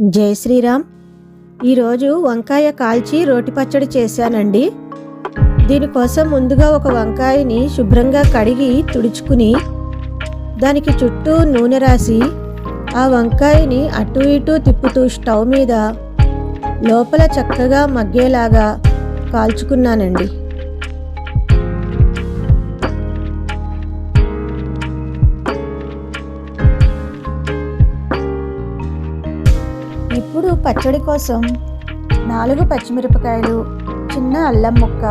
జై శ్రీరామ్. ఈరోజు వంకాయ కాల్చి రోటి పచ్చడి చేశానండి. దీనికోసం ముందుగా ఒక వంకాయని శుభ్రంగా కడిగి తుడుచుకుని దానికి చుట్టూ నూనె రాసి ఆ వంకాయని అటు ఇటు తిప్పుతూ స్టవ్ మీద లోపల చక్కగా మగ్గేలాగా కాల్చుకున్నానండి. పచ్చడి కోసం నాలుగు పచ్చిమిరపకాయలు చిన్న అల్లం ముక్క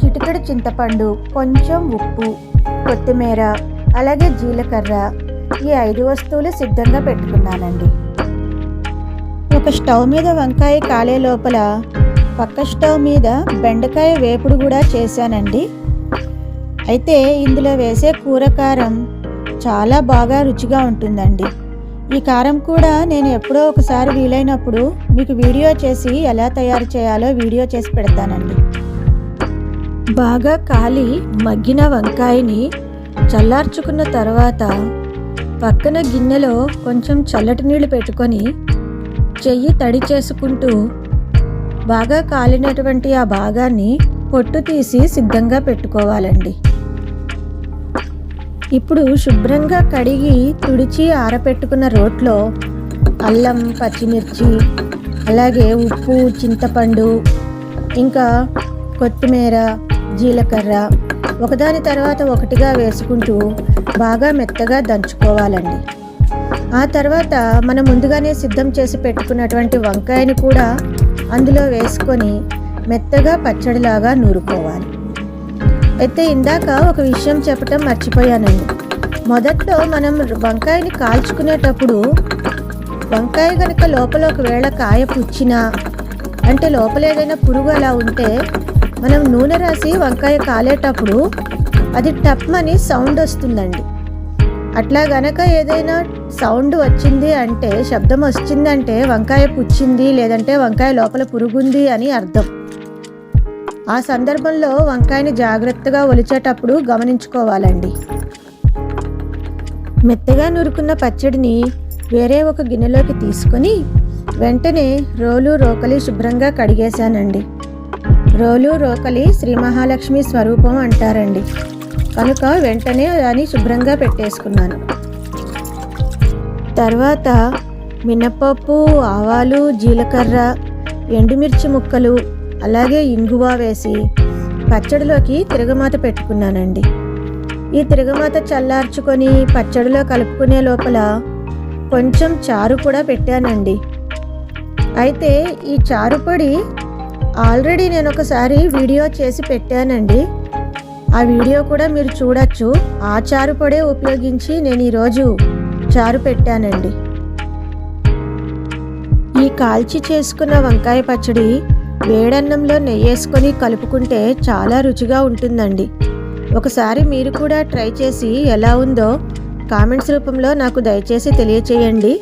చిటికెడు చింతపండు కొంచెం ఉప్పు కొత్తిమీర అలాగే జీలకర్ర ఈ ఐదు వస్తువులు సిద్ధంగా పెట్టుకున్నానండి. ఒక స్టవ్ మీద వంకాయ కాలే లోపల పక్క స్టవ్ మీద బెండకాయ వేపుడు కూడా చేశానండి. అయితే ఇందులో వేసే కూర కారం చాలా బాగా రుచిగా ఉంటుందండి. ఈ కారం కూడా నేను ఎప్పుడో ఒకసారి వీలైనప్పుడు మీకు వీడియో చేసి ఎలా తయారు చేయాలో వీడియో చేసి పెడతానండి. బాగా కాలి మగ్గిన వంకాయని చల్లార్చుకున్న తర్వాత పక్కన గిన్నెలో కొంచెం చల్లటి నీళ్ళు పెట్టుకొని చెయ్యి తడి చేసుకుంటూ బాగా కాలినటువంటి ఆ భాగాన్ని పొట్టు తీసి సిద్ధంగా పెట్టుకోవాలండి. ఇప్పుడు శుభ్రంగా కడిగి తుడిచి ఆరపెట్టుకున్న రోట్లో అల్లం పచ్చిమిర్చి అలాగే ఉప్పు చింతపండు ఇంకా కొత్తిమీర జీలకర్ర ఒకదాని తర్వాత ఒకటిగా వేసుకుంటూ బాగా మెత్తగా దంచుకోవాలండి. ఆ తర్వాత మనం ముందుగానే సిద్ధం చేసి పెట్టుకున్నటువంటి వంకాయని కూడా అందులో వేసుకొని మెత్తగా పచ్చడిలాగా నూరుకోవాలి. అయితే ఇందాక ఒక విషయం చెప్పటం మర్చిపోయానండి మొదట్లో మనం వంకాయని కాల్చుకునేటప్పుడు వంకాయ కనుక లోపల ఒకవేళ కాయ పుచ్చినా అంటే లోపల ఏదైనా పురుగు అలా ఉంటే మనం నూనె రాసి వంకాయ కాలేటప్పుడు అది టప్మని సౌండ్ వస్తుందండి. అట్లా గనక ఏదైనా సౌండ్ వచ్చింది అంటే శబ్దం వచ్చిందంటే వంకాయ పుచ్చింది లేదంటే వంకాయ లోపల పురుగుంది అని అర్థం. ఆ సందర్భంలో వంకాయని జాగ్రత్తగా ఒలిచేటప్పుడు గమనించుకోవాలండి. మెత్తగా నురుకున్న పచ్చడిని వేరే ఒక గిన్నెలోకి తీసుకొని వెంటనే రోలు రోకలి శుభ్రంగా కడిగేశానండి. రోలు రోకలి శ్రీ మహాలక్ష్మి స్వరూపం అంటారండి. కనుక వెంటనే దాన్ని శుభ్రంగా పెట్టేసుకున్నాను. తర్వాత మినపప్పు ఆవాలు జీలకర్ర ఎండుమిర్చి ముక్కలు అలాగే ఇంగువ వేసి పచ్చడిలోకి తిరగమాత పెట్టుకున్నానండి. ఈ తిరగమాత చల్లార్చుకొని పచ్చడిలో కలుపుకునే లోపల కొంచెం చారు కూడా పెట్టానండి. అయితే ఈ చారు పొడి ఆల్రెడీ నేను ఒకసారి వీడియో చేసి పెట్టానండి. ఆ వీడియో కూడా మీరు చూడొచ్చు. ఆ చారు పొడే ఉపయోగించి నేను ఈరోజు చారు పెట్టానండి. ఈ కాల్చి చేసుకున్న వంకాయ పచ్చడి వేడన్నంలో నెయ్యేసుకొని కలుపుకుంటే చాలా రుచిగా ఉంటుందండి. ఒకసారి మీరు కూడా ట్రై చేసి ఎలా ఉందో కామెంట్స్ రూపంలో నాకు దయచేసి తెలియచేయండి.